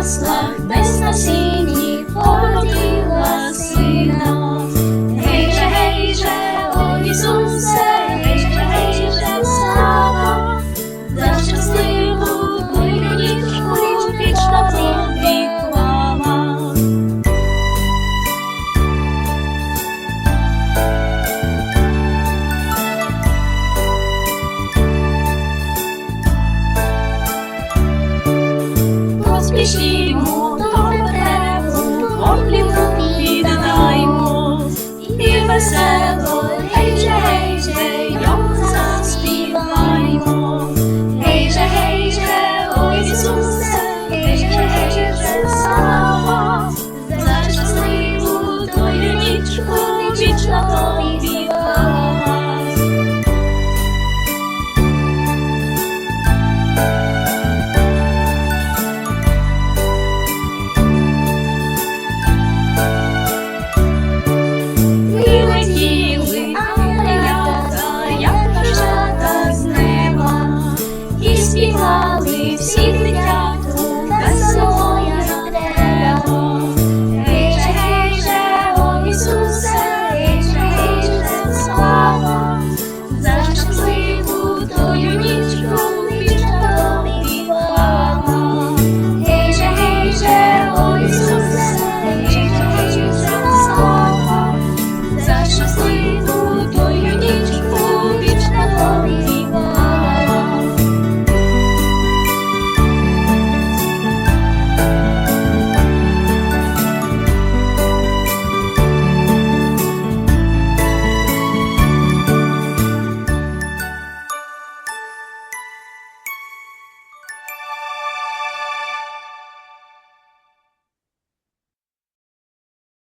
яслах без насінні поля. обішлімо, то теплу, оплівну і додаймо, і весело.